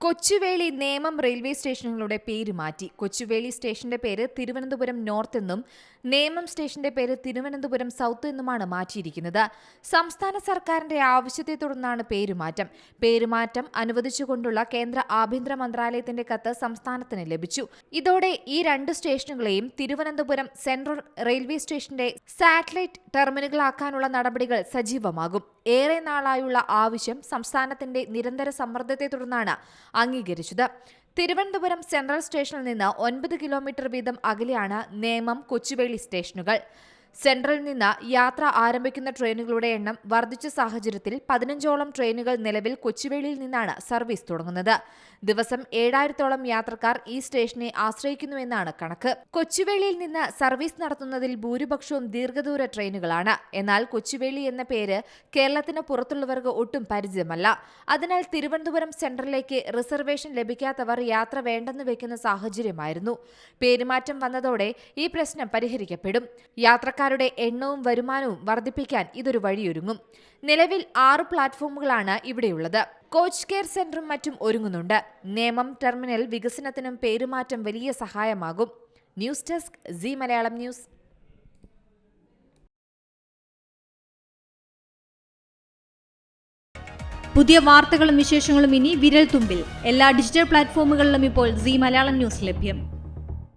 Kochuveli Nemom railway സ്റ്റേഷനുകളുടെ പേര് മാറ്റി. കൊച്ചുവേളി സ്റ്റേഷന്റെ പേര് തിരുവനന്തപുരം നോർത്ത് എന്നും നേമം സ്റ്റേഷന്റെ പേര് തിരുവനന്തപുരം സൗത്ത് എന്നുമാണ് മാറ്റിയിരിക്കുന്നത്. സംസ്ഥാന സർക്കാരിന്റെ ആവശ്യത്തെ തുടർന്നാണ് പേരുമാറ്റം. പേരുമാറ്റം അനുവദിച്ചുകൊണ്ടുള്ള കേന്ദ്ര ആഭ്യന്തര മന്ത്രാലയത്തിന്റെ കത്ത് സംസ്ഥാനത്തിന് ലഭിച്ചു. ഇതോടെ ഈ രണ്ട് സ്റ്റേഷനുകളെയും തിരുവനന്തപുരം സെൻട്രൽ റെയിൽവേ സ്റ്റേഷന്റെ സാറ്റലൈറ്റ് ടെർമിനലുകളാക്കാനുള്ള നടപടികൾ സജീവമാകും. ഏറെ നാളായുള്ള ആവശ്യം സംസ്ഥാനത്തിന്റെ നിരന്തര സമ്മർദ്ദത്തെ തുടർന്നാണ് അംഗീകരിച്ചത്. തിരുവനന്തപുരം സെൻട്രൽ സ്റ്റേഷനിൽ നിന്ന് ഒൻപത് കിലോമീറ്റർ വീതം അകലെയാണ് നേമം കൊച്ചുവേളി സ്റ്റേഷനുകൾ. സെൻട്രലിൽ നിന്ന് യാത്ര ആരംഭിക്കുന്ന ട്രെയിനുകളുടെ എണ്ണം വർദ്ധിച്ച സാഹചര്യത്തിൽ പതിനഞ്ചോളം ട്രെയിനുകൾ നിലവിൽ കൊച്ചുവേളിയിൽ നിന്നാണ് സർവീസ് തുടങ്ങുന്നത്. ദിവസം ഏഴായിരത്തോളം യാത്രക്കാർ ഈ സ്റ്റേഷനെ ആശ്രയിക്കുന്നുവെന്നാണ് കണക്ക്. കൊച്ചുവേളിയിൽ നിന്ന് സർവീസ് നടത്തുന്നതിൽ ഭൂരിപക്ഷവും ദീർഘദൂര ട്രെയിനുകളാണ്. എന്നാൽ കൊച്ചുവേളി എന്ന പേര് കേരളത്തിന് പുറത്തുള്ളവർക്ക് ഒട്ടും പരിചിതമല്ല അതിനാൽ തിരുവനന്തപുരം സെൻട്രലിലേക്ക് റിസർവേഷൻ ലഭിക്കാത്തവർ യാത്ര വേണ്ടെന്ന് വെക്കുന്ന സാഹചര്യമായിരുന്നു. പേരുമാറ്റം വന്നതോടെ ഈ പ്രശ്നം പരിഹരിക്കപ്പെടും. യാത്രക്കാരുടെ എണ്ണവും വരുമാനവും വർദ്ധിപ്പിക്കാൻ ഇതൊരു വഴിയൊരുങ്ങും. നിലവിൽ ആറ് പ്ലാറ്റ്ഫോമുകളാണ് ഇവിടെയുള്ളത്. കോച്ച് കെയർ സെന്ററും മറ്റും ഒരുങ്ങുന്നുണ്ട്. നേമം ടെർമിനൽ വികസനത്തിനും പേരുമാറ്റം വലിയ സഹായമാകും. News desk Zee Malayalam news. പുതിയ വാർത്തകളും വിശേഷങ്ങളും ഇനി എല്ലാ ഡിജിറ്റൽ പ്ലാറ്റ്ഫോമുകളിലും ഇപ്പോൾ സി മലയാളം ന്യൂസ് ലഭ്യം.